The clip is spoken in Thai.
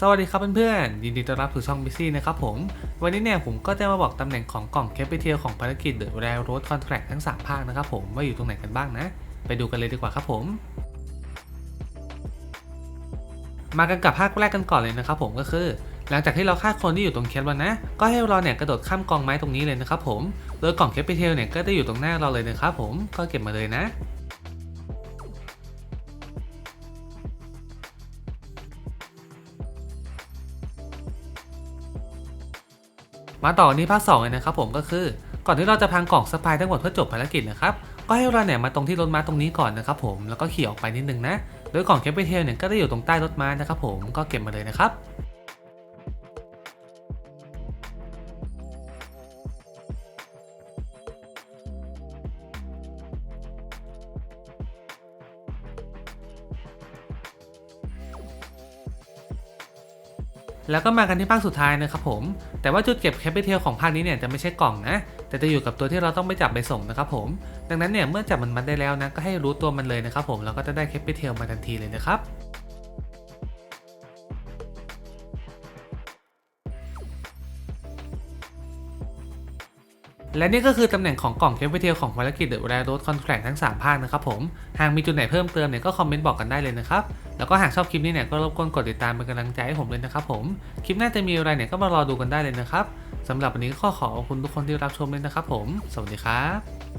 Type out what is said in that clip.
สวัสดีครับเพื่อนๆยินดีต้อนรับสู่ช่องบิซี่นะครับผม วันนี้เนี่ยผมก็จะมาบอกตำแหน่งของกล่องแคปิเทียของภารกิจ The Railroad Contract ทั้ง 3 ภาคนะครับผม ว่าอยู่ตรงไหนกันบ้างนะ ไปดูกันเลยดีกว่าครับผม มากันกับภาคแรกกันก่อนเลยนะครับผมก็คือ หลังจากที่เราฆ่าคนที่อยู่ตรงแคปแล้วนะ ก็ให้เราเนี่ยกระโดดข้ามกองไม้ตรงนี้เลยนะครับผม โดยกล่องแคปิเทียเนี่ยก็จะอยู่ตรงหน้าเราเลยนะครับผมก็เก็บมาเลยนะ มาต่อนี่ภาค2เลยนะครับผมก็คือ ก่อนที่เราจะพังกล่องสปายทั้งหมดเพื่อจบภารกิจนะครับก็ให้เราเนี่ยมาตรงที่รถม้าตรงนี้ก่อนนะครับผมแล้วก็ขี่ออกไปนิดนึงนะโดยกล่องแคปิเทลเนี่ยก็ได้อยู่ตรงใต้รถม้านะครับผมก็เก็บมาเลยนะครับ แล้วก็มากันที่ภาคสุดท้ายนะครับผม แต่ว่าจุดเก็บแคปิเทลของภาคนี้เนี่ยจะไม่ใช่กล่องนะ แต่จะอยู่กับตัวที่เราต้องไปจับไปส่งนะครับผม ดังนั้นเนี่ยเมื่อจับมันมัดได้แล้วนะก็ให้รู้ตัวมันเลยนะครับผมแล้วก็จะได้แคปิเทลมาทันทีเลยนะครับ และนี่ก็คือตำแหน่งของกล่องแคปิเทลของภารกิจเดอะแรโรดคอนแทคทั้ง 3 ภาคนะครับผม หากมีจุดไหนเพิ่มเติมเนี่ยก็คอมเมนต์บอกกันได้เลยนะครับ แล้วก็หากชอบคลิปนี้เนี่ยก็รบกวนกดติดตามเป็นกำลังใจให้ผมเลยนะครับผม คลิปหน้าจะมีอะไรเนี่ยก็มารอดูกันได้เลยนะครับสำหรับวันนี้ก็ขอขอบคุณทุกคนที่รับชมเลยนะครับผม สวัสดีครับ